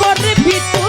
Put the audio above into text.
করবি তুই